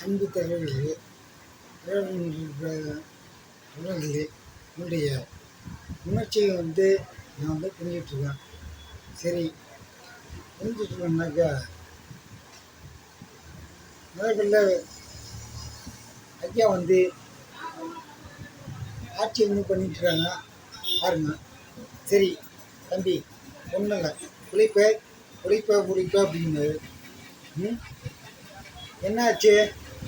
அன்பு தலைவர்களே தொடர்களே என்னுடைய உணர்ச்சியை வந்து நான் வந்து புரிஞ்சிட்ருக்கேன் சரி புரிஞ்சிட்ருக்கேன்னாக்கா முதல்ல ஐயா வந்து ஆட்சி ஒன்று பண்ணிட்டுருக்காங்க பாருங்க. சரி தம்பி ஒன்றும் இல்லை. உழைப்ப உழைப்ப முடிப்ப அப்படின்னு ம்? என்னாச்சு?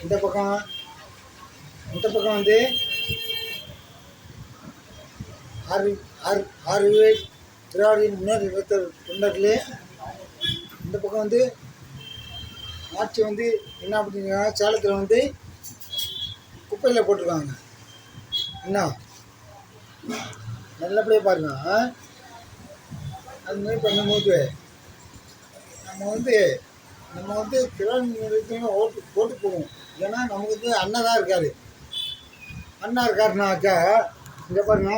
இந்த பக்கம். இந்த பக்கம் வந்து ஆறு ஆறு ஆறு பேர் திராவிட முன்னேற்ற கழகத்து தொண்டர்களே இந்த பக்கம் வந்து ஆட்சி வந்து என்ன அப்படின்னா சேலத்தில் வந்து குப்பையில் போட்டிருக்காங்க. என்ன? நல்லபடியாக பாருங்க. அது மாதிரி பண்ணும்போது நம்ம வந்து நம்ம வந்து பிறன் ஓட்டு ஓட்டு போவோம் ஏன்னா நமக்கு வந்து அண்ணன் தான் இருக்காரு. அண்ணா இருக்காருனாக்கா இங்கே பாருங்க.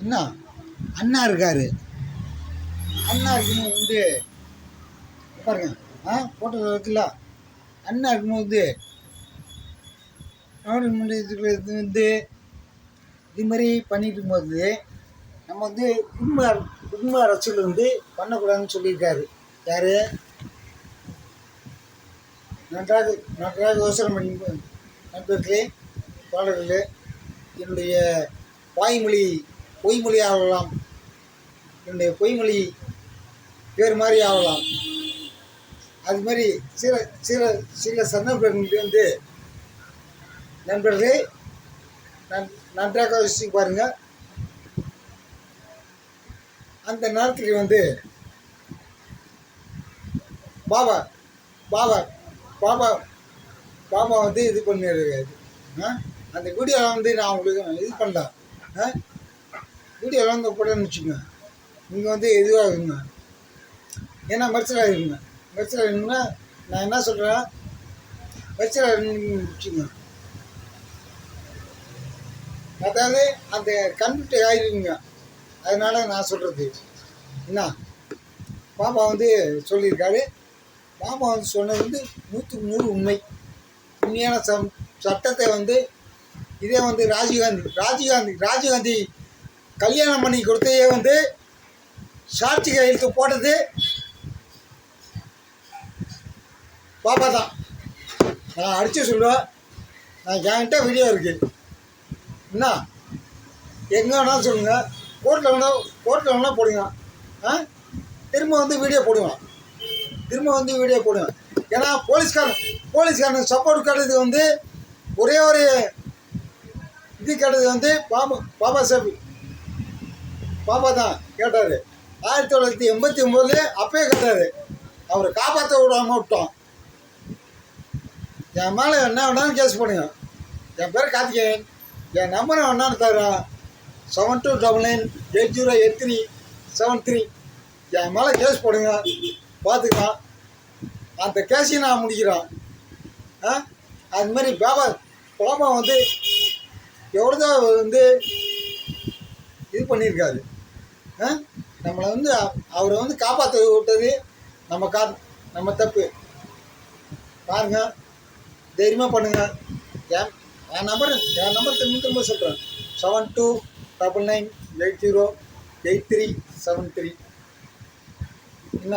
என்ன அண்ணா இருக்காரு. அண்ணா இருக்கணும் வந்து பாருங்க. ஆ ஃபோட்டோ இருக்குல்ல? அண்ணா இருக்கும்போது கவர்மெண்ட் இதுக்கு வந்து இது மாதிரி பண்ணிட்டு இருக்கும்போது நம்ம வந்து குடும்ப குடும்ப அரசியல் வந்து பண்ணக்கூடாதுன்னு சொல்லியிருக்காரு. யார்? நன்றாக நன்றாக யோசனை பண்ணி நண்பர்களே பாடல்கள் என்னுடைய வாய்மொழி பொய்மொழி ஆகலாம். என்னுடைய பொய்மொழி வேறு மாதிரி ஆகலாம். அது மாதிரி சில சில சில சந்தர்ப்பங்களில் வந்து நண்பர்களே நன் நன்றாக யோசிச்சு பாருங்கள் அந்த நேரத்தில் வந்து பாபா பாபா பாபா பாபா வந்து இது பண்ணிடுறாரு ஆ? அந்த வீடியோவில் வந்து நான் உங்களுக்கு இது பண்ணலாம் ஆ? வந்து போட்டேன்னு வச்சுக்கோங்க. இங்கே வந்து இதுவாகுங்க ஏன்னா மரிச்சல் இருக்குங்க மரிச்சல் ஆகிருந்தா நான் என்ன சொல்கிறேன் மரிச்சல் ஆகிருந்துன்னு அதாவது அந்த கண்பிட்டு ஆகிருங்க அதனால் நான் சொல்கிறது என்ன? பாப்பா வந்து சொல்லியிருக்காரு. பாப்பா வந்து சொன்னது வந்து நூற்றுக்கு நூறு உண்மை. உண்மையான சம் சட்டத்தை வந்து இதே வந்து ராஜீவ்காந்தி ராஜீவ்காந்தி ராஜீவ்காந்தி கல்யாணம் பண்ணி கொடுத்தையே வந்து சாட்சி கையெழுத்து போட்டது பாப்பா தான். நான் அடித்து சொல்லுவேன் நான் என்கிட்ட வீடியோ இருக்குது என்ன? எங்கே வேணாலும் சொல்லுங்கள் கோர்ட்டில் வேணால் கோர்ட்டில் வேணால் போடுங்க. ஆ? திரும்ப வந்து வீடியோ போடுவேன் திரும்ப வந்து வீடியோ போடுவேன் ஏன்னா போலீஸ்காரன் போலீஸ்காரனுக்கு சப்போர்ட் கேட்டது வந்து ஒரே ஒரு இது கேட்டது வந்து பாபா பாபா சாஹிப் பாபா தான் கேட்டார். ஆயிரத்தி தொள்ளாயிரத்தி எண்பத்தி ஒம்போதுல அப்பயே கேட்டார். அவரை காப்பாற்ற விடாமல் விட்டோம். என் மேலே என்ன வேணாலும் கேஸ் போடுங்க. என் பேர் கார்த்திகேயன். என் நம்பரை வேணாலும் தரேன். Seven two double nine eight zero eight three seven three என் மேலே கேஸ் போடுங்க. பார்த்துக்கலாம் அந்த கேஸையும் நான் முடிக்கிறேன். ஆ? அது மாதிரி பாபா பாபா வந்து எவ்வளோதோ வந்து இது பண்ணியிருக்காரு. நம்மளை வந்து அவரை வந்து காப்பாற்ற விட்டது நம்ம கா நம்ம தப்பு. பாருங்கள் தைரியமாக பண்ணுங்கள் என் என் நம்பர் என் நம்பர் திரும்ப திரும்ப சொல்கிறேன் seven two double nine eight zero eight three seven three என்ன?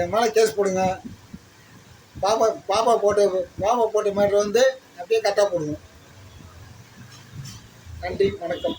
என் மேலே கேஸ் போடுங்க. பாப்பா பாப்பா போட்ட பாப்பா போட்ட மாதிரி வந்து அப்படியே கரெக்டாக போடுங்க. நன்றி வணக்கம்.